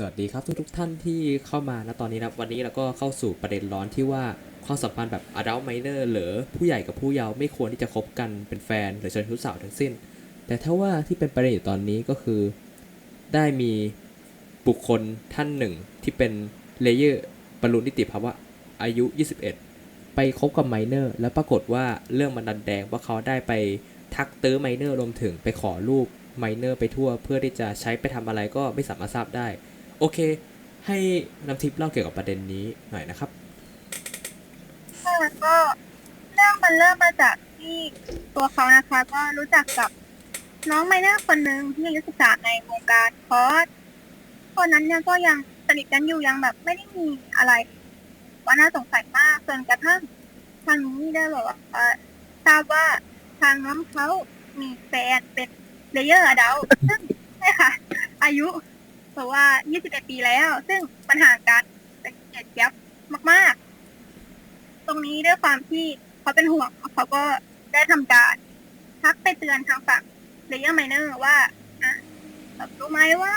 สวัสดีครับทุกทุกท่านที่เข้ามาณตอนนี้นะวันนี้เราก็เข้าสู่ประเด็นร้อนที่ว่าความสัมพันธ์แบบ adult minor หรือผู้ใหญ่กับผู้เยาว์ไม่ควรที่จะคบกันเป็นแฟนหรือชิญชู้สาวทั้งสิ้น แต่ถ้าว่าที่เป็นประเด็นอยู่ตอนนี้ก็คือ ได้มีบุคคลท่านหนึ่งที่เป็นเลเยอร์บรรลุนิติภาวะอายุ 21 ไปคบกับไมเนอร์แล้วปรากฏว่าเรื่องมันดันแดงว่าเขาได้ไปทักตื้อไมเนอร์รวมถึงไปขอรูปไมเนอร์ไปทั่ว เพื่อที่จะใช้ไปทำอะไรก็ไม่สามารถทราบได้ โอเค ให้น้ำทิพย์เล่าเกี่ยวกับประเด็นนี้หน่อยนะครับค่ะก็เรื่องมันเริ่มมาจากที่ตัวเขานะคะ ก็รู้จักกับน้องไมเนอร์คนหนึ่งที่อายุศึกษาในวงการคอร์สคนนั้นเนี่ยก็ยังสนิทกันอยู่ยังแบบไม่ได้มีอะไร ว่าน่าสงสัยมากจนกระทั่งทางนี้ได้บอกว่าทราบว่าทางน้องเขามีแฟนเป็นเลเยอร์อดัลซึ่งใช่ค่ะ อายุ เพราะว่า 21 ปีแล้ว ซึ่งปัญหาการเป็นเกียรติยับมาก ๆ ตรงนี้ด้วยความที่เขาเป็นห่วงเขาก็ได้ทำการทักไปเตือนทางฝั่งเลเยอร์ไมเนอร์ว่าอะรู้ไหมว่า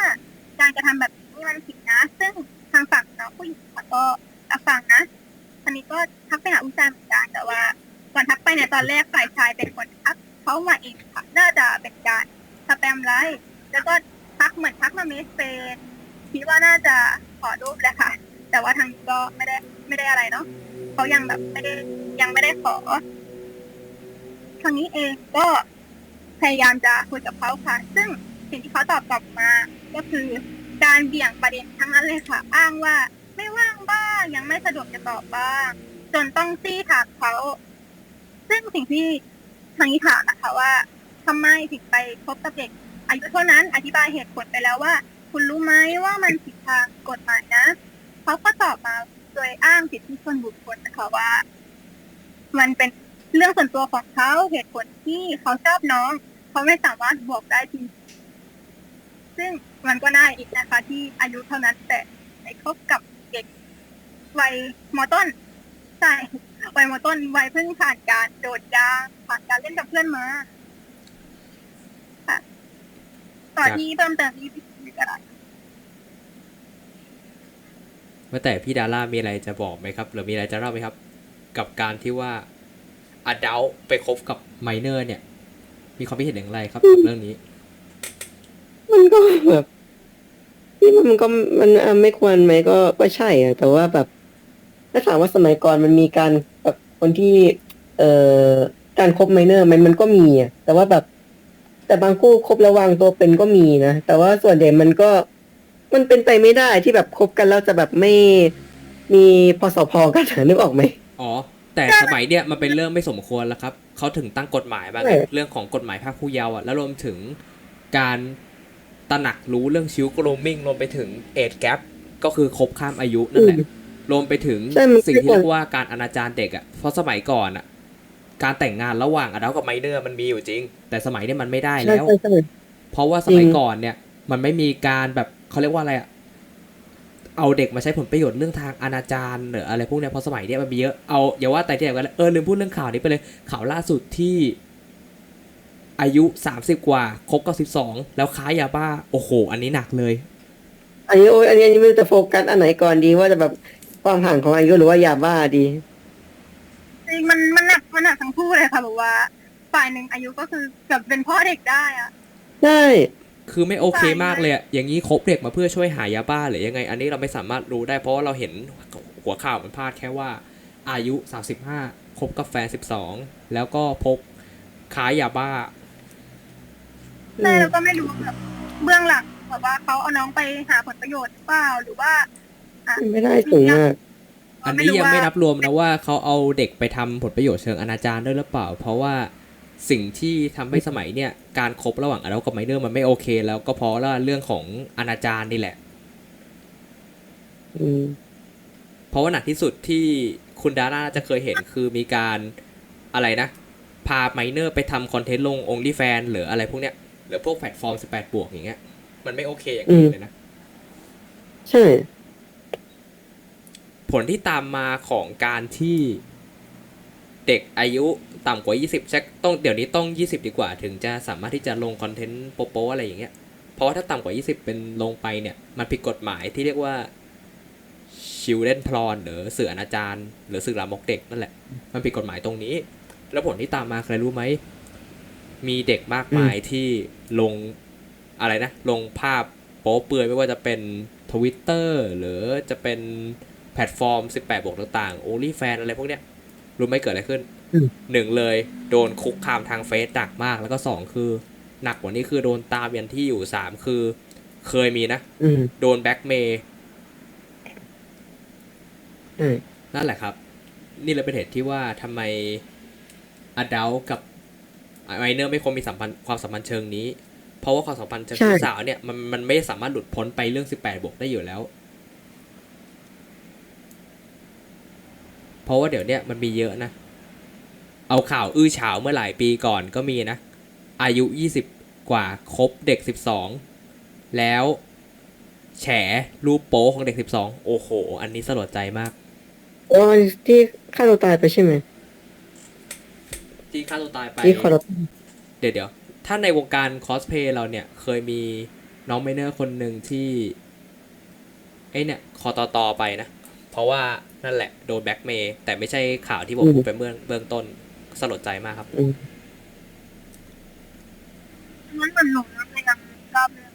การกระทำแบบนี้มันผิดนะ ซึ่งทางฝั่งน้องผู้หญิงเขาก็รับฟังนะอันนี้ก็ทักไปหาอุจานเหมือนกันแต่ว่าก่อนทักไปเนี่ยตอนแรกฝ่ายชายเป็นคนทักเขามาเองค่ะ น่าจะเป็นการสแปมไลน์แล้วก็ เหมือนทักมาเมสเซนคิดว่าน่าจะขอรูปแหละค่ะ แต่ว่าทางนี้ก็ไม่ได้ไม่ได้อะไรเนาะเขายังแบบไม่ได้ยังไม่ได้ขอทางนี้เองก็พยายามจะคุยกับเขาค่ะ ซึ่งสิ่งที่เขาตอบกลับมา ก็คือการเบี่ยงประเด็นทั้งนั้นเลยค่ะ อ้างว่าไม่ว่างบ้างยังไม่สะดวกจะตอบบ้าง จนต้องซี่ถามเขา ซึ่งสิ่งที่ทางนี้ถามนะคะว่าทำไมถึงไปพบกับเด็ก อายุเท่านั้นอธิบายเหตุผลไปแล้วว่า คุณรู้ไหมว่ามันผิดทางกฎหมายนะเขาก็ตอบมาโดยอ้างสิทธิส่วนบุคคลนะคะว่า มันเป็นเรื่องส่วนตัวของเขาเหตุผลที่เขาชอบน้องเขาไม่สามารถบอกได้จริงซึ่งมันก็น่าอีกนะคะ ที่อายุเท่านั้นแต่ไปคบกับเด็กวัยมอต้นใช่วัยมอต้นวัยเพิ่งผ่านการโดดยางผ่านการเล่นกับเพื่อนมาค่ะ ต่อที่เพิ่มเติมที่พี่กระดาษเมื่อแต่พี่ดาร่ามีอะไรจะบอกไหมครับ หรือมีอะไรจะเล่าไหมครับ กับการที่ว่า adult ไปคบกับ minor เนี่ย มีความคิดเห็นอย่างไรครับกับเรื่องนี้ มันก็แบบที่มันก็มันเอ่อไม่ควรไหมก็ก็ใช่อะแต่ว่าแบบถ้าถามว่าสมัยก่อนมันมีการแบบคนที่ เอ่อการคบไมเนอร์มันมันก็มีอะแต่ว่าแบบ แต่บางคู่คบระวังตัวเป็นก็มีนะ แต่ว่าส่วนใหญ่มันก็มันเป็นไปไม่ได้ที่แบบคบกันแล้วจะแบบไม่มีพอสพกันอะนึกออกไหมอ๋อ แต่สมัยเนี่ยมันเป็นเรื่องไม่สมควรแล้วครับเขาถึงตั้งกฎหมายมาไงใช่เรื่องของกฎหมายภาคผู้เยาว์อะแล้วรวมถึงการตระหนักรู้เรื่องชิวกรมมิ่งรวมไปถึงเอดแกปก็คือคบข้ามอายุนั่นแหละรวมไปถึงใช่มันสิ่งที่ไม่ควรเรียกว่าการอนาจารเด็กอะเพราะสมัยก่อนอะ การแต่งงานระหว่างอดัลกับไมเนอร์มันมีอยู่จริง แต่สมัยเนี้มันไม่ได้ใช่แล้วใช่ใช่เพราะว่าสมัยจริงก่อนเนี่ย มันไม่มีการแบบเขาเรียกว่าอะไรอะเอาเด็กมาใช้ผลประโยชน์เรื่องทางอนาจารหรืออะไรพวกเนี้ยเพราะสมัยเนี้ยมันมีเยอะเอาอย่าว่าแต่ที่ไหนกันเลยเออลืมพูดเรื่องข่าวนี้ไปเลยข่าวล่าสุดที่อายุสามสิบกว่าคบกับสิบสองแล้วค้ายาบ้า โอ้โห อันนี้หนักเลย อันนี้โอ้ยอันนี้อันนี้ไม่รู้จะโฟกัสอันไหนก่อนดีว่าจะแบบความห่างของอายุหรือว่ายาบ้าดีจ ริงมันมันหนักมันหนักทั้งคู่เลยค่ะแบบว่า ฝ่ายหนึ่งอายุก็คือเกือบเป็นพ่อเด็กได้อะใช่คือไม่โอเคใช่มากเลยอะอย่างนี้คบเด็กมาเพื่อช่วยหายาบ้าหรือยังไง อันนี้เราไม่สามารถรู้ได้เพราะว่าเราเห็นหัวข่าวมันพาดแค่ว่า อายุ 35คบกับแฟน 12 แล้วก็พบค้ายาบ้าแต่เราก็ไม่รู้แบบเบื้องหลังแบบว่าเขาเอาน้องไปหาผลประโยชน์หรือเปล่าหรือว่าอะไม่ได้สูงมาก อันนี้ยังไม่นับรวมนะว่าเขาเอาเด็กไปทำผลประโยชน์เชิงอนาจารด้วยหรือเปล่า เพราะว่าสิ่งที่ทำให้สมัยเนี่ยการคบระหว่างอดัลกับไมเนอร์มันไม่โอเค แล้วก็เพราะว่าเรื่องของอนาจารนี่แหละอืมเพราะว่าหนักที่สุดที่คุณดาร่าจะเคยเห็นคือมีการอะไรนะ พาไมเนอร์ไปทำคอนเทนต์ลง OnlyFans หรืออะไรพวกเนี้ยหรือพวกแพลตฟอร์ม 18 บวกอย่างเงี้ย มันไม่โอเคอย่างนี้เลยนะ ใช่ ผลที่ตามมาของการที่เด็กอายุต่ำกว่า 20ชักต้องเดี๋ยวนี้ต้อง 20 ดีกว่า ถึงจะสามารถที่จะลงคอนเทนต์โป๊ะๆอะไรอย่างเงี้ยเพราะว่าถ้าต่ำกว่า 20 เป็นลงไปเนี่ย มันผิดกฎหมายที่เรียกว่า children porn หรือสื่ออนาจารหรือสื่อลามกเด็กนั่นแหละ มันผิดกฎหมายตรงนี้ แล้วผลที่ตามมาใครรู้ไหม มีเด็กมากมายที่ลงอะไรนะ ลงภาพโป๊เปลือยไม่ว่าจะเป็นทวิตเตอร์หรือจะเป็น แพลตฟอร์ม 18 บวกต่างๆ OnlyFans อะไรพวกเนี้ยรู้ไหมเกิดอะไรขึ้นอืมหนึ่งเลยโดนคุกคามทางเฟซหนักมาก แล้วก็สองคือ หนักกว่านี้คือโดนตามยันที่อยู่สามคือ เคยมีนะอืมโดนแบล็กเมย์ใช่นั่นแหละครับ นี่เลยเป็นเหตุที่ว่าทำไมอดัลกับไมเนอร์ไม่ควรมีสัมพันธ์ความสัมพันธ์เชิงนี้ เพราะว่าความสัมพันธ์เชิงชู้สาวเนี่ยมันมันไม่สามารถหลุดพ้นไปเรื่อง18บวกได้อยู่แล้ว เพราะว่าเดี๋ยวเนี้ยมันมีเยอะนะ เอาข่าวอื้อฉาวเมื่อหลายปีก่อนก็มีนะ อายุ 20 กว่าคบเด็ก 12 แล้วแฉรูปโป๊ของเด็ก 12 โอ้โห อันนี้สลดใจมากอ๋อที่ฆ่าตัวตายไปใช่ไหมที่ฆ่าตัวตายไปที่คอร์รัปเดี๋ยวเดี๋ยวถ้าในวงการคอสเพย์เราเนี่ย เคยมีน้องไมเนอร์คนหนึ่งที่ไอเนี่ยคอตอตอไปนะ เพราะว่า นั่นแหละโดนแบ็กเมย์แต่ไม่ใช่ข่าวที่ผมพูดไปเบื้องเบื้องต้นสลดใจมากครับอืมมันเหมือนหลงรักในการรอบเรื่อง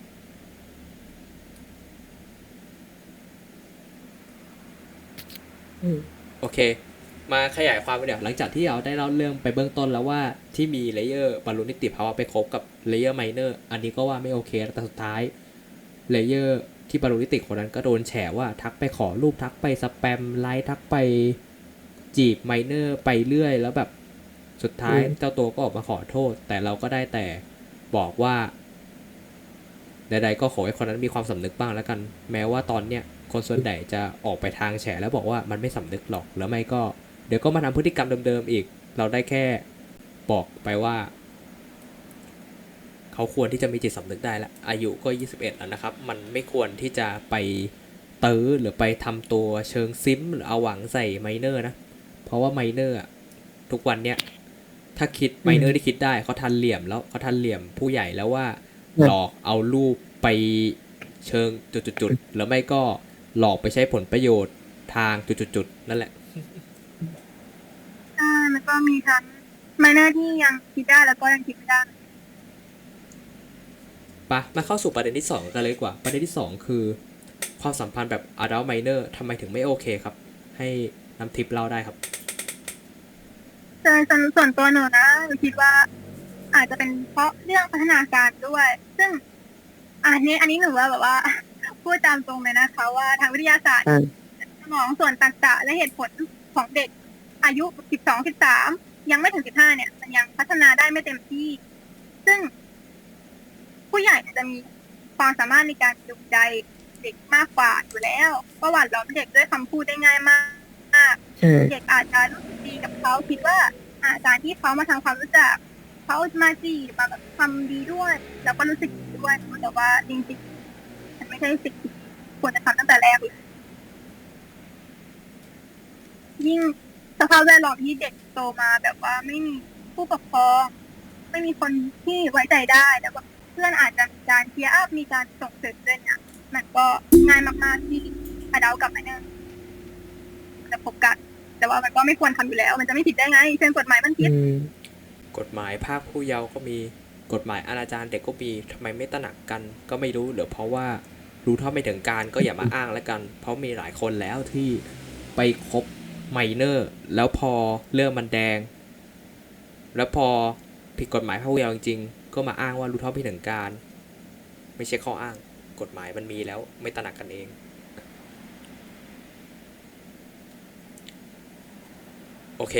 อืมโอเค มาขยายความไปเดี๋ยวหลังจากที่เราได้เล่าเรื่องไปเบื้องต้นแล้วว่าที่มีเลเยอร์บอลลูนิติภาวะไปคบกับเลเยอร์ไมเนอร์อันนี้ก็ว่าไม่โอเคแล้วแต่สุดท้ายเลเยอร์ ที่บอลลูนิติคนนั้นก็โดนแฉว่าทักไปขอรูปทักไปสแปมไลน์ทักไปจีบไมเนอร์ไปเรื่อย แล้วแบบสุดท้ายอืมเจ้าตัวก็ออกมาขอโทษ แต่เราก็ได้แต่บอกว่าใดๆก็ขอให้คนนั้นมีความสำนึกบ้างแล้วกัน แม้ว่าตอนเนี้ยคนส่วนใหญ่จะออกไปทางแฉแล้วบอกว่ามันไม่สำนึกหรอกหรือไม่ก็ เดี๋ยวก็มาทำพฤติกรรมเดิมๆอีก เราได้แค่บอกไปว่า เขาควรที่จะมีจิตสำนึกได้ละอายุก็ 21 แล้วนะครับ มันไม่ควรที่จะไปเตื้อหรือไปทำตัวเชิงซิมหรือเอาหวังใส่ไมเนอร์นะ เพราะว่าไมเนอร์ทุกวันเนี้ยถ้าคิดไมเนอร์ที่คิดได้เขาทันเหลี่ยมแล้วเขาทันเหลี่ยมผู้ใหญ่แล้วว่าหลอกเอารูปไปเชิงจุดๆๆหรือไม่ก็หลอกไปใช้ผลประโยชน์ทางจุดๆๆนั่นแหละแล้วก็มีทั้งไมเนอร์ที่ยังคิดได้แล้วก็ยังคิดไม่ได้ ปะมาเข้าสู่ประเด็นที่ 2 กันเลยดีกว่า ประเด็นที่ 2 คือ ความสัมพันธ์แบบ adult minor ทำไมถึงไม่โอเคครับ ให้น้ำทิปเล่าได้ครับแต่ส่วนส่วนตัวหนูนะหนูคิดว่าอาจจะเป็นเพราะเรื่องพัฒนาการด้วย ซึ่งอันนี้อันนี้หนูว่าแบบว่า พูดตามตรงเลยนะคะ ว่าทางวิทยาศาสตร์ใช่สมองส่วนต่างๆและเหตุผลของเด็กอายุ 12 13 ยังไม่ถึง 15 เนี่ย มันยังพัฒนาได้ไม่เต็มที่ ซึ่ง ผู้ใหญ่จะมีความสามารถในการจูงใจเด็กมากกว่าอยู่แล้วก็หวานล้อมเด็กด้วยคำพูดได้ง่ายมากใช่เด็กอาจจะรู้สึกดีกับเขาคิดว่าอาการที่เขามาทำความรู้จักเขามาจีบมาแบบทำดีด้วย แล้วก็รู้สึกดีด้วยแต่ว่าจริงๆมันไม่ใช่สิ่งที่ควรจะทำตั้งแต่แรกเลยยิ่งสภาพแวดล้อมที่เด็กโตมาแบบว่าไม่มีผู้ปกครอง ไม่มีคนที่ไว้ใจได้แล้วก็ เพื่อนอาจจะมีการเชียร์อัพมีการส่งเสริมด้วยเนี่ยมันก็ง่ายมากๆที่อดากับไมเนอร์จะพบกัน แต่ว่ามันก็ไม่ควรทำอยู่แล้ว มันจะไม่ผิดได้ไงเชิงกฎหมายมันผิดอืมกฎหมายภาคผู้เยาว์ก็มีกฎหมายอนาจารเด็กก็มีทำไมไม่ตระหนักกัน ก็ไม่รู้หรือเพราะว่ารู้เท่าไม่ถึงการก็อย่ามาอ้างแล้วกัน เพราะมีหลายคนแล้วที่ไปคบไมเนอร์ แล้วพอเรื่องมันแดง แล้วพอผิดกฎหมายภาคผู้เยาว์จริงๆ ก็มาอ้างว่ารู้เท่าไม่ถึงการ ไม่ใช่ข้ออ้าง กฎหมายมันมีแล้วไม่ตระหนักกันเอง โอเค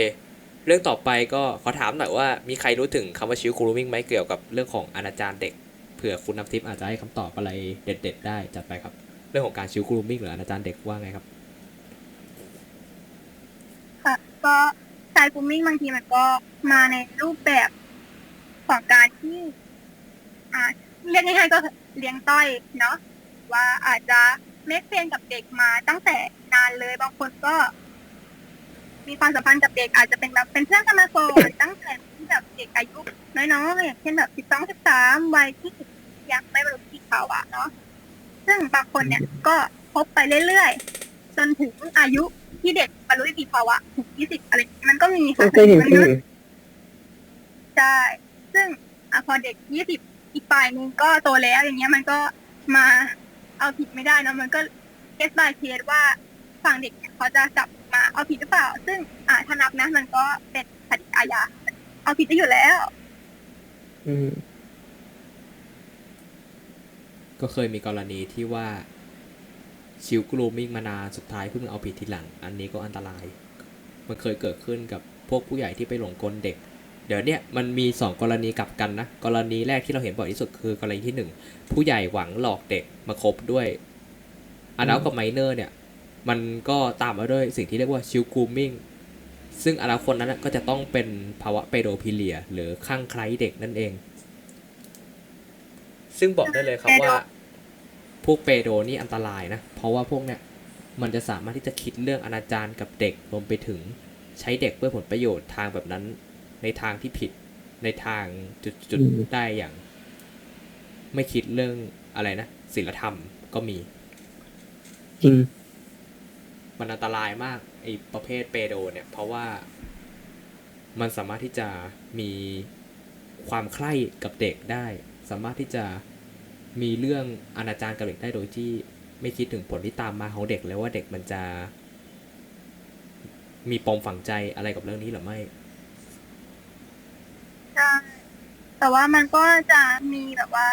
เรื่องต่อไปก็ขอถามหน่อยว่ามีใครรู้ถึงคำว่าชิว grooming ไหมเกี่ยวกับเรื่องของอนาจารเด็กเผื่อคุณน้ำทิพย์อาจจะให้คำตอบอะไรเด็ด ๆ ได้จัดไปครับ เรื่องของการชิว grooming หรืออนาจารเด็กว่าไงครับค่ะก็ชายกูมิ่งบางทีมันก็มาในรูปแบบ ของการที่อ่าเรียกง่ายๆก็เลี้ยงต้อยเนาะว่าอาจจะเมคเฟรนกับเด็กมาตั้งแต่นานเลยบางคนก็ มีความสัมพันธ์กับเด็กอาจจะเป็นแบบเป็นเพื่อนกันมาก่อนตั้งแต่ที่แบบเด็กอายุน้อยๆอย่างเช่นแบบสิบสองสิบสามวัยที่ยังไม่บรรลุนิติภาวะเนาะซึ่งบางคนเนี่ยก็พบไปเรื่อยๆจนถึงอายุที่เด็กบรรลุนิติภาวะถึงยี่สิบอะไรอย่างนี้มันก็มีผมค่ะเคยเห็นเคยเห็นใช่ ซึ่งอพอเด็กยี่สิบอีกฝ่ายนึงก็โตแล้วอย่างเงี้ยมันก็มาเอาผิดไม่ได้นะมันก็เคส by เคสว่าฝั่งเด็กเขาจะจับมาเอาผิดหรือเปล่า ซึ่งอ่าถ้านับนะมันก็เป็นคดีอาญาเอาผิดได้อยู่แล้ว อืมก็เคยมีกรณีที่ว่าชิลกรูมิ่งมานานสุดท้ายเพิ่งเอาผิดทีหลัง อันนี้ก็อันตราย มันเคยเกิดขึ้นกับพวกผู้ใหญ่ที่ไปหลงกลเด็ก เดี๋ยวเนี้ยมันมีสองกรณีกลับกันนะ กรณีแรกที่เราเห็นบ่อยที่สุดคือกรณีที่หนึ่งผู้ใหญ่หวังหลอกเด็กมาคบด้วยอดัลกับไมเนอร์เนี่ย มันก็ตามมาด้วยสิ่งที่เรียกว่าชิลกูมิ่งซึ่งอนาคตนั้นก็จะต้องเป็นภาวะเปโดพิเลีย หรือข้างใครเด็กนั่นเอง ซึ่งบอกได้เลยครับว่า พวกเปโดนี่อันตรายนะ เพราะว่าพวกเนี้ยมันจะสามารถที่จะคิดเรื่องอนาจารกับเด็กรวมไปถึงใช้เด็กเพื่อผลประโยชน์ทางแบบนั้น ในทางที่ผิดในทางจุดอืมๆได้อย่าง ไม่คิดเรื่องอะไรนะศีลธรรมก็มีจริงมันอันตรายมากไอ้ประเภทเปโดเนี่ย เพราะว่ามันสามารถที่จะมีความใคร่กับเด็กได้ สามารถที่จะมีเรื่องอนาจารกับเด็กได้โดยที่ไม่คิดถึงผลที่ตามมาของเด็กเลยว่าเด็กมันจะ มีปมฝังใจอะไรกับเรื่องนี้หรือไม่ ใช่ แต่ว่ามันก็จะมีแบบว่า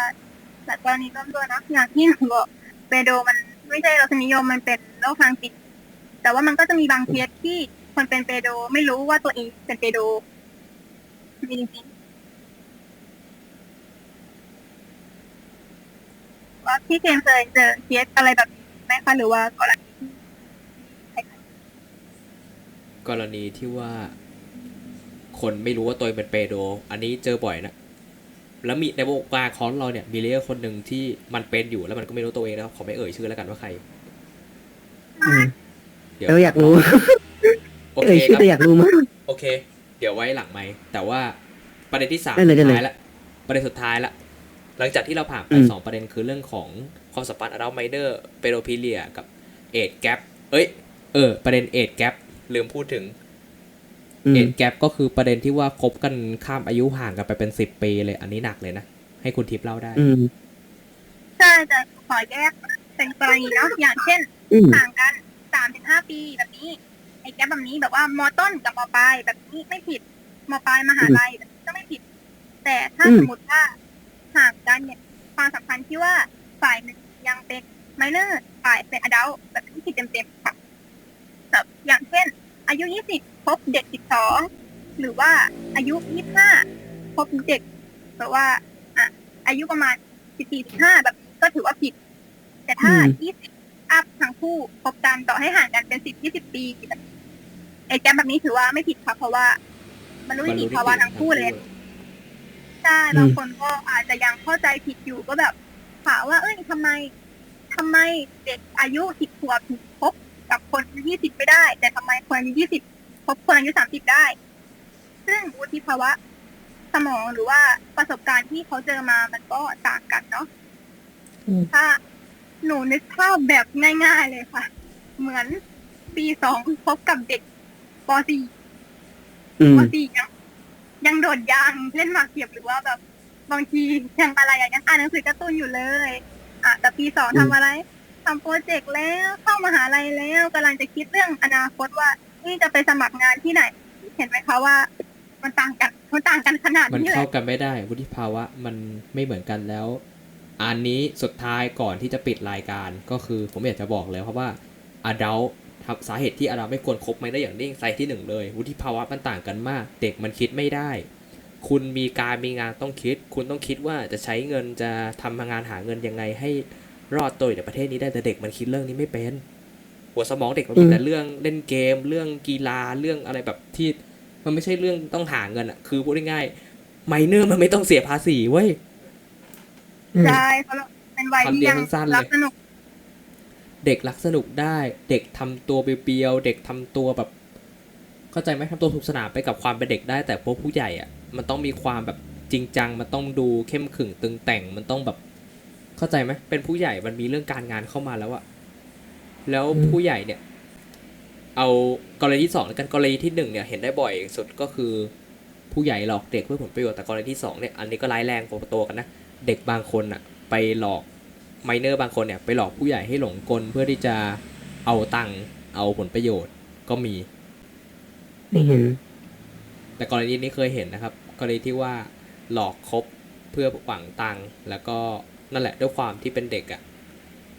หลายกรณีร่วมด้วนะอย่างที่หนูบอกเปโดมันไม่ใช่รสนิยมมันเป็นโรคทางจิต แต่ว่ามันก็จะมีบางเคสที่คนเป็นเปโดไม่รู้ว่าตัวเองเป็นเปโดมีจริงว่าพี่เคนเคยเจอเคสอะไรแบบนี้ไหมคะหรือว่ากรณีกรณีที่ว่า คนไม่รู้ว่าตัวเองเป็นเปโด อันนี้เจอบ่อยนะ แล้วมีในวงการของเราเนี่ยมีเลเยอร์คนหนึ่งที่มันเป็นอยู่แล้วมันก็ไม่รู้ตัวเองแล้วขอไม่เอ่ยชื่อแล้วกันว่าใครอืมเดี๋ยวเราอยากรู้โอเคเอ่ยคชื่อรับแต่อยากรู้มาก โอเค เดี๋ยวไว้หลังไหมค์แต่ว่าประเด็นที่สามได้เลยสุได้ดเลยท้ายละประเด็นสุดท้ายละหลังจากที่เราผ่านไปอืม สองประเด็นคือเรื่องของความสัมพันธ์อดัลไมเนอร์เปโดพิเลียกับเอดแกปเอ้ย เออ ประเด็นเอดแกปลืมพูดถึงอื เอมดแกปก็คือประเด็นที่ว่าคบกันข้ามอายุห่างกันไปเป็นสิบปีเลย อันนี้หนักเลยนะ ให้คุณทิพย์เล่าได้อืมใช่แต่ขอแยกเป็นกรณีเนาะอย่างเช่นอืมห่างกันสามถึงห้าปีแบบนี้ไอ้แก๊ปแบบนี้แบบว่ามอต้นกับมอปลายแบบนี้ไม่ผิดมอปลายมหาลัยแบบนี้ก็ไม่ผิด แต่ถ้าอืมสมมติว่าห่างกันเนี่ยความสัมพันธ์ที่ว่าฝ่ายหนึ่งยังเป็นไมเนอร์ฝ่ายเป็นอดัลแบบนี้ผิดเต็มๆค่ะแบบอย่างเช่น อายุยี่สิบพบเด็กสิบสองหรือว่าอายุยี่ห้าพบเด็กแบบว่าอะอายุประมาณสิบสี่สิบห้าแบบนี้ก็ถือว่าผิด แต่ถ้าอืมยี่สิบอัพทั้งคู่พบกันต่อให้ห่างกันเป็นสิบยี่สิบปีแบบนี้ไอ้แก๊ปแบบนี้ถือว่าไม่ผิดค่ะเพราะว่าบรรลุนิติภาวะทั้งคู่เลยใช่อืมบางคนก็อาจจะยังเข้าใจผิดอยู่ก็แบบถามว่าเอ้ยทำไมทำไมเด็กอายุสิบขวบถึงพบกับ คนอายุยี่สิบไม่ได้ แต่ทำไมคนอายุยี่สิบพบคนอายุสามสิบได้ ซึ่งวุฒิภาวะสมองหรือว่าประสบการณ์ที่เขาเจอมามันก็ต่างกันเนาะอืมถ้าหนูนึกภาพแบบง่าย ๆ เลยค่ะ เหมือนปีสองพบกับเด็กปสี่อืมปสี่ยังยังโดดยางเล่นหมากเขียบหรือว่าแบบบางทียังอะไรอย่างยังอ่านหนังสือการ์ตูนอยู่เลย อะแต่ปีสองอืมทำอะไร ทำโปรเจกต์แล้วเข้ามหาลัยแล้วกำลังจะคิดเรื่องอนาคตว่า นี่จะไปสมัครงานที่ไหน เห็นไหมคะว่า มันต่างกันมันต่างกันขนาดมันนี้เลเข้ายกันไม่ได้ วุฒิภาวะมันไม่เหมือนกันแล้ว อันนี้สุดท้ายก่อนที่จะปิดรายการก็คือผมอยากจะบอกเลยเพราะว่าอดัลครับสาเหตุที่อดัลไม่ควรคบไม่ได้อย่างนิ่งไซที่หนึ่งเลย วุฒิภาวะมันต่างกันมาก เด็กมันคิดไม่ได้ คุณมีการมีงานต้องคิด คุณต้องคิดว่าจะใช้เงินจะทำงานหาเงินยังไงให้ รอดตัวอยู่ในประเทศนี้ได้แต่เด็กมันคิดเรื่องนี้ไม่เป็น หัวสมองเด็กมันมีแต่เรื่องเล่นเกม เรื่องกีฬาเรื่องอะไรแบบที่ มันไม่ใช่เรื่องต้องหาเงินอะคือพูดง่ายๆไมเนอร์มันไม่ต้องเสียภาษีเว้ยอืมใช่เพราะเราเป็นวัยที่ยังคำเดียวสั้นๆเลยรักสนุก เด็กรักสนุกได้ เด็กทำตัวเปียวๆเด็กทำตัวแบบ เข้าใจไหมทำตัวถูกสนานไปกับความเป็นเด็กได้ แต่พวกผู้ใหญ่อะมันต้องมีความแบบจริงจัง มันต้องดูเข้มขึงตึงแต่งมันต้องแบบ เข้าใจไหมเป็นผู้ใหญ่มันมีเรื่องการงานเข้ามาแล้วอะแล้วอืมผู้ใหญ่เนี่ย เอากรณีที่สองแล้วกันกรณีที่หนึ่งเนี่ยเห็นได้บ่อยสุดก็คือ ผู้ใหญ่หลอกเด็กเพื่อผลประโยชน์แต่กรณีที่สองเนี่ยอันนี้ก็ร้ายแรงกว่าตัวกันนะเด็กบางคนอะไปหลอกไมเนอร์บางคนเนี่ยไปหลอกผู้ใหญ่ให้หลงกลเพื่อที่จะเอาตังค์เอาผลประโยชน์ก็มีไม่เห็นแต่กรณีนี้เคยเห็นนะครับ กรณีที่ว่าหลอกคบเพื่อหวังตังค์แล้วก็ นั่นแหละด้วยความที่เป็นเด็กอะ่ะ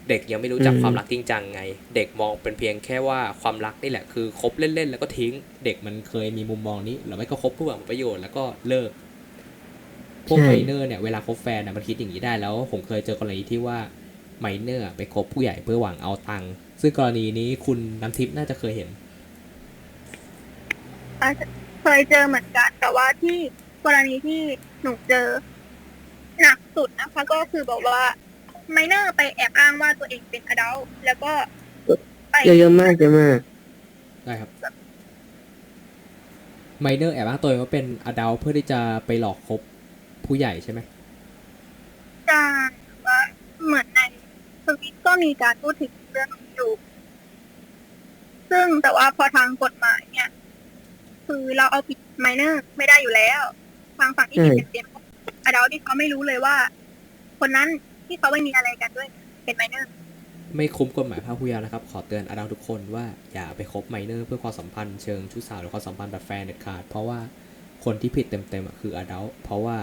เด็กยังไม่รู้จักอืมความรักจริงจังไง เด็กมองเป็นเพียงแค่ว่าความรักนี่แหละคือคบเล่นๆแล้วก็ทิ้ง เด็กมันเคยมีมุมมองนี้หรือไม่ก็คบเพื่อหวังประโยชน์แล้วก็เลิก พวกไมเนอร์เนี่ยเวลาคบแฟนน่ะมันคิดอย่างนี้ได้แล้ว ผมเคยเจอกรณีที่ว่าไมเนอร์ไปคบผู้ใหญ่เพื่อหวังเอาตังค์ซึ่งกรณีนี้คุณน้ำทิพย์น่าจะเคยเห็นอาจจะเคยเจอเหมือนกันแต่ว่าที่กรณีที่หนูเจอหนัก สุดนะคะ ก็คือบอกว่าไมเนอร์ไปแอบอ้างว่าตัวเองเป็นอดัลแล้วก็ไปเยอะๆมากเยอะมากได้ครับไมเนอร์แอบอ้างตัวเองว่าเป็นอดัลเพื่อที่จะไปหลอกคบผู้ใหญ่ใช่ไหมจะว่าเหมือนในทวิตก็มีการพูดถึงเรื่องนี้อยู่ ซึ่งแต่ว่าพอทางกฎหมายเนี่ย คือเราเอาผิดไมเนอร์ไม่ได้อยู่แล้ว ทางฝั่งที่ผิดอืมเต็มๆ อดัลที่เขาไม่รู้เลยว่า คนนั้นที่เขาไม่มีอะไรกันด้วย เป็นไมเนอร์ ไม่คุ้มกฎหมายภาคผู้เยาว์นะครับ ขอเตือนอดัลทุกคนว่าอย่าไปคบไมเนอร์เพื่อความสัมพันธ์เชิงชู้สาวหรือความสัมพันธ์แบบแฟนเด็ดขาด เพราะว่าคนที่ผิดเต็มๆอะคืออดัลเพราะว่า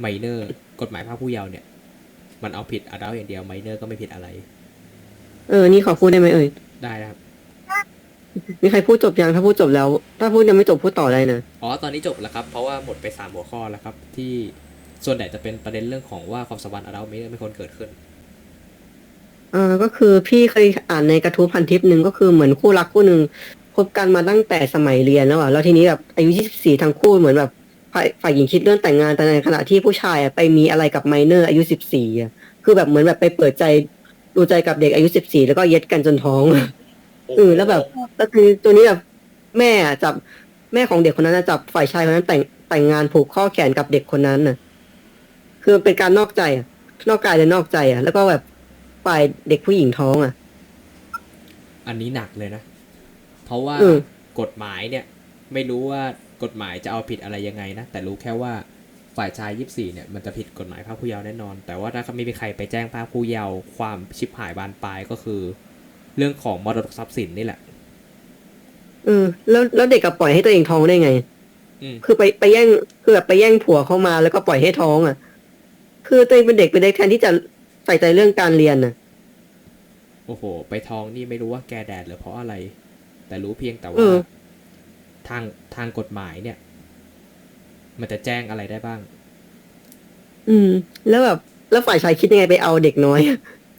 ไมเนอร์กฎหมายภาคผู้เยาว์เนี่ย มันเอาผิดอดัลอย่างเดียวไมเนอร์ก็ไม่ผิดอะไร เออ นี่ขอพูดได้ไหมเอ่ย ได้นะครับ มีใครพูดจบยังถ้าพูดจบแล้ว ถ้าพูดยังไม่จบพูดต่อได้นะ อ๋อ ตอนนี้จบแล้วครับ เพราะว่าหมดไปสามหัวข้อแล้วครับ ที่ ส่วนใหญ่จะเป็นประเด็นเรื่องของว่าความสัมพันธ์อดัลไม่ไม่ควรเกิดขึ้นเออก็คือพี่เคยอ่านในกระทู้พันทิปหนึ่งก็คือเหมือนคู่รักคู่หนึ่งคบกันมาตั้งแต่สมัยเรียนแล้วอะแล้วทีนี้แบบอายุ 24 ทั้งคู่เหมือนแบบฝ่ายฝ่ายหญิงคิดเรื่องแต่งงานแต่ในขณะที่ผู้ชายอะไปมีอะไรกับไมเนอร์อายุ 14อะคือแบบเหมือนแบบไปเปิดใจดูใจกับเด็กอายุ 14 แล้วก็เย็ดกันจนท้องเออแล้วแบบก็คือตัวนี้แบบแม่อะจับแม่ของเด็กคนนั้นอะจับฝ่ายชายคนนั้นแต่งแต่งงานผูกข้อแขนกับเด็กคนนั้นน่ะ คือมันเป็นการนอกใจอะนอกกายและนอกใจอะแล้วก็แบบฝ่ายเด็กผู้หญิงท้องอะ อันนี้หนักเลยนะ เพราะว่าเออกฎหมายเนี่ย ไม่รู้ว่ากฎหมายจะเอาผิดอะไรยังไงนะ แต่รู้แค่ว่าฝ่ายชายยี่สี่เนี่ย มันจะผิดกฎหมายภาคผู้เยาว์แน่นอน แต่ว่าถ้าไม่มีใครไปแจ้งภาคผู้เยาว์ความชิบหายบานปลายก็คือ เรื่องของมรดกทรัพย์สินนี่แหละ เออแล้วแล้วเด็กกับปล่อยให้ตัวเองท้องได้ไง อืม คือไปไปแย่งคือแบบไปแย่งผัวเข้ามาแล้วก็ปล่อยให้ท้องอะ คือตัวเองเป็นเด็กเป็นเด็กแทนที่จะใส่ใจเรื่องการเรียนน่ะโอ้โห ไปท้องนี่ไม่รู้ว่าแกแดดหรือเพราะอะไร แต่รู้เพียงแต่เอว่าอทางทางกฎหมายเนี่ย มันจะแจ้งอะไรได้บ้าง อืม แล้วแบบแล้วฝ่ายชายคิดยังไงไปเอาเด็กน้อย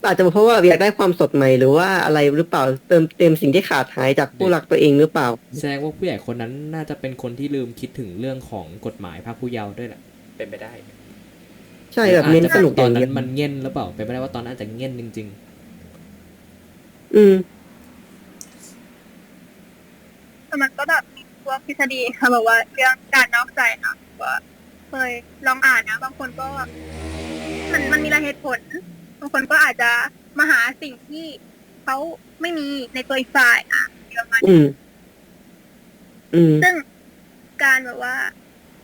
อาจจะเพราะว่าอยากได้ความสดใหม่หรือว่าอะไรหรือเปล่าเติมเต็มสิ่งที่ขาดหายจากผู้รักตัวเองหรือเปล่า แสดงว่าผู้ใหญ่คนนั้นน่าจะเป็นคนที่ลืมคิดถึงเรื่องของกฎหมายภาคผู้เยาว์ด้วยแหละเป็นไปได้ใช่แบบเน้นอาจจะสนุกตออนย่างนั้เดียนวมันเงี้ยนหรือเปล่าเป็นไปได้ว่าตอนนั้นอาจจะเงี้ยนจริงอืมแต่มันก็แบบมีพวกทฤษฎีค่ะบอกว่าเรื่องการนอกใจนะว่าเคยลองอ่านนะ บางคนก็ มันมันมีหลายเหตุผล บางคนก็อาจจะมาหาสิ่งที่เขาไม่มีในตัวอีกฝ่ายอะประมาณอืมอืมซึ่งการแบบว่า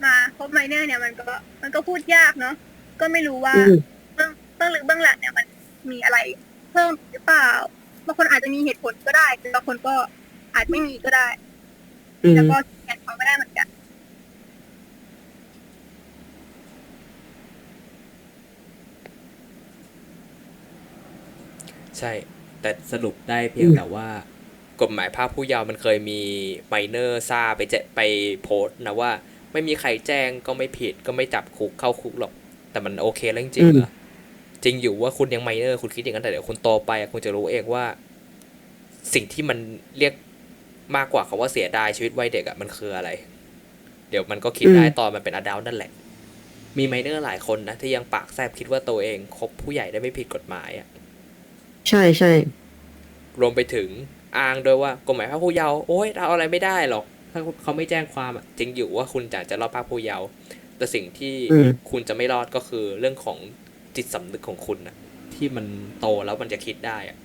มาพบไมเนอร์เนี่ยมันก็ มันก็พูดยากเนาะ ก็ไม่รู้ว่าอืมเบื้องเบื้องลึกเบื้องหลังเนี่ยมันมีอะไรเพิ่มหรือเปล่าบางคนอาจจะมีเหตุผลก็ได้แต่บางคนก็อาจไม่มีก็ได้อืมแล้วก็แข่งเขาไม่ได้เหมือนกันๆใช่ แต่สรุปได้เพียงแต่ว่า กฎหมายภาคผู้เยาว์มันเคยมีไมเนอร์ซ่าไปแจไปโพสต์นะว่า ไม่มีใครแจ้งก็ไม่ผิดก็ไม่จับคุกเข้าคุกหรอก แต่มันโอเคแล้วจริงๆเหรอจริงอยู่ว่าคุณยังไมเนอร์คุณคิดอย่างนั้นแต่เดี๋ยวคุณโตไปอะคุณจะรู้เองว่า สิ่งที่มันเรียกมากกว่าคาว่าเสียดายชีวิตวัยเด็กอะมันคืออะไร เดี๋ยวมันก็คิดได้อืมตอนมันเป็นอดัลนั่นแหละ มีไมเนอร์หลายคนนะที่ยังปากแซบคิดว่าตัวเองคบผู้ใหญ่ได้ไม่ผิดกฎหมายอะใช่ใช่รวมไปถึงอ้างด้วยว่ากฎหมายภาคผู้เยาว์โอ้ยเราเอาอะไรไม่ได้หรอก ถ้าเขาไม่แจ้งความอะจริงอยู่ว่าคุณจะจะรอดภาคผู้เยาว์ แต่สิ่งที่อืมคุณจะไม่รอดก็คือเรื่องของจิตสำนึกของคุณนะที่มันโตแล้วมันจะคิดได้อะ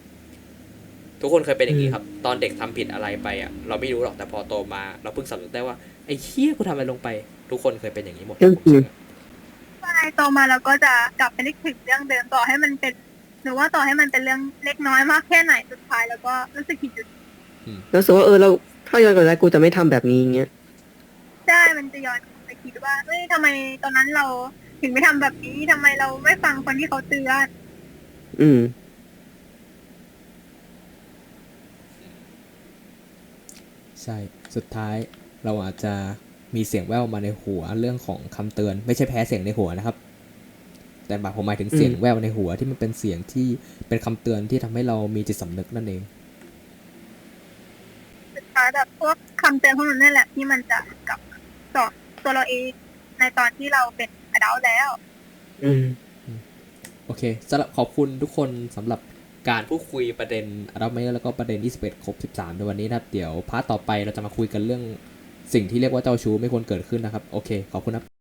ทุกคนเคยเป็นอย่างนี้ครับ ตอนเด็กทำผิดอะไรไปอะเราไม่รู้หรอกแต่พอโตมา เราเพิ่งสำนึกได้ว่าไอ้เฮี้ยกูทำอะไรลงไป ทุกคนเคยเป็นอย่างนี้หมดก็คือผมเชื่อใช่โตมาเราก็จะกลับไปนึกถึงเรื่องเดิมต่อให้มันเป็นหรือว่าต่อให้มันเป็นเรื่องเล็กน้อยมากแค่ไหนสุดท้ายแล้วก็รู้สึกผิดอยู่ดีแล้วรู้สึกว่าเออเราถ้าย้อนกลับได้กูจะไม่ทำแบบนี้อย่างเงี้ยใช่มันจะย้อนกลับไปคิด ว่าเฮ้ยทำไมตอนนั้นเราถึงไม่ทำแบบนี้ทำไมเราไม่ฟังคนที่เขาเตือนอืม ใช่ สุดท้ายเราอาจจะมีเสียงแว่วมาในหัวเรื่องของคำเตือน ไม่ใช่แพ้เสียงในหัวนะครับ แต่หมายผมหมายถึงเสียงอืมแว่วในหัวที่มันเป็นเสียงที่เป็นคำเตือนที่ทำให้เรามีจิตสำนึกนั่นเองสุดท้ายแบบพวกคำเตือนพวกนั้นนั่นแหละที่มันจะกลับสอน ตัวเราเองในตอนที่เราเป็นอดัลแล้ว อืม โอเคสำหรับขอบคุณทุกคนสำหรับการพูดคุยประเด็นอัลเมแล้วก็ประเด็น21ครบ13 ในวันนี้นะครับ เดี๋ยวพาร์ทต่อไปเราจะมาคุยกันเรื่องสิ่งที่เรียกว่าเจ้าชู้ไม่ควรเกิดขึ้นนะครับ โอเค ขอบคุณครับ